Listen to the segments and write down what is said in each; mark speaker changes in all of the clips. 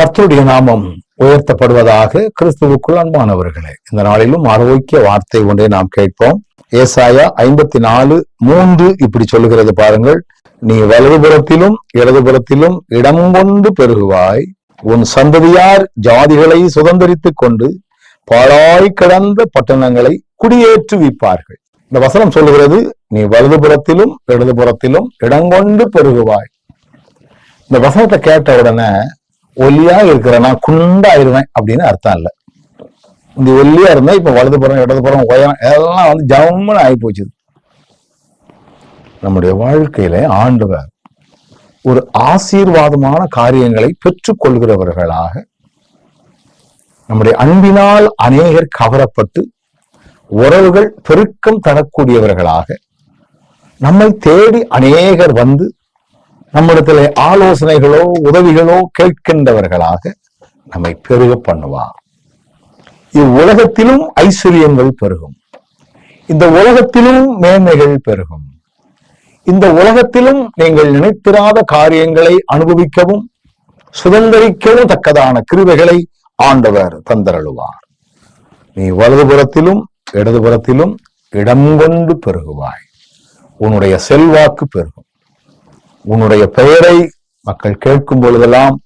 Speaker 1: கர்த்தருடைய நாமம் உயர்த்தப்படுவதாக கிறிஸ்துவுக்குள் அன்பானவர்களே இந்த நாளிலும் ஆரோக்கிய வார்த்தை ஒன்றை நாம் கேட்போம். ஏசாயா ஐம்பத்தி நாலு மூன்று இப்படி சொல்லுகிறது பாருங்கள். நீ வலதுபுறத்திலும் இடதுபுறத்திலும் இடம் கொண்டு பெருகுவாய். உன் சந்ததியார் ஜாதிகளை சுதந்திரித்துக் கொண்டு பாழாய் கிடந்த பட்டணங்களை குடியேற்றுவிப்பார்கள் இந்த வசனம் சொல்லுகிறது நீ வலதுபுறத்திலும் இடதுபுறத்திலும் இடங்கொண்டு பெருகுவாய். இந்த வசனத்தை கேட்ட உடனே ஒல்லியா இருக்கிறேன்னா குண்டாயிருவேன் அப்படின்னு அர்த்தம் இல்லை. இந்த ஒல்லியா இருந்தா இப்ப வலது படம் இடதுபுறம் உயரம் எல்லாம் வந்து ஜம்முன்னு ஆகி போச்சு நம்முடைய வாழ்க்கையில ஆண்டவர் ஒரு ஆசீர்வாதமான காரியங்களை பெற்றுக்கொள்கிறவர்களாக நம்முடைய அன்பினால் அநேகர் கவரப்பட்டு உறவுகள் பெருக்கம் தரக்கூடியவர்களாக நம்மை தேடி அநேகர் வந்து நம்மிடத்திலே ஆலோசனைகளோ உதவிகளோ கேட்கின்றவர்களாக நம்மை பெருக பண்ணுவார். இவ்வுலகத்திலும் ஐஸ்வர்யங்கள் பெருகும். இந்த உலகத்திலும் மேன்மைகள் பெருகும். இந்த உலகத்திலும் நீங்கள் நினைத்திராத காரியங்களை அனுபவிக்கவும் சுதந்திரிக்கவும் தக்கதான கிருவைகளை ஆண்டவர் தந்தருளுவார். நீ வலதுபுறத்திலும் இடதுபுறத்திலும் இடம் கொண்டு பெருகுவாய். உன்னுடைய செல்வாக்கு பெருகும். உன்னுடைய பெயரை மக்கள் கேட்கும் பொழுதெல்லாம்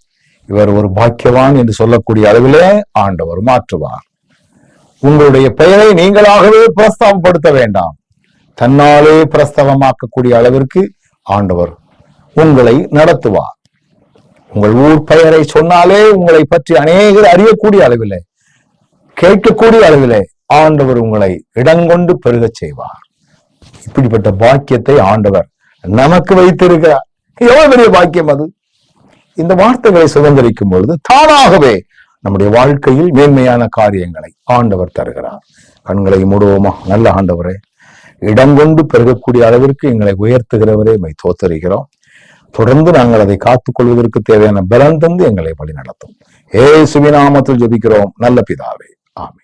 Speaker 1: இவர் ஒரு பாக்கியவான் என்று சொல்லக்கூடிய அளவிலே ஆண்டவர் மாற்றுவார். உங்களுடைய பெயரை நீங்களாகவே பிரஸ்தாபப்படுத்த வேண்டாம். தன்னாலே பிரஸ்தவமாக்கக்கூடிய அளவிற்கு ஆண்டவர் உங்களை நடத்துவார். உங்கள் ஊர் பெயரை சொன்னாலே உங்களை பற்றி அநேகர் அறியக்கூடிய அளவிலே கேட்கக்கூடிய அளவிலே ஆண்டவர் உங்களை இடங்கொண்டு பெருகச் செய்வார். இப்படிப்பட்ட பாக்கியத்தை ஆண்டவர் நமக்கு வைத்திருக்கிறார். எவ்வளவு பெரிய பாக்கியம் அது? இந்த வார்த்தைகளை சுதந்திரிக்கும் பொழுது தானாகவே நம்முடைய வாழ்க்கையில் மேன்மையான காரியங்களை ஆண்டவர் தருகிறார். கண்களை மூடுவோமா? நல்ல ஆண்டவரே இடம் கொண்டு பெருகக்கூடிய அளவிற்கு எங்களை உயர்த்துகிறவரே மை தோத்தரிகிறோம். தொடர்ந்து நாங்கள் அதை காத்துக் கொள்வதற்கு தேவையான பலன் தந்து எங்களை வழி நடத்தும் ஏ சுவிநாமத்தில் ஜெபிக்கிறோம். நல்ல பிதாவே. ஆமே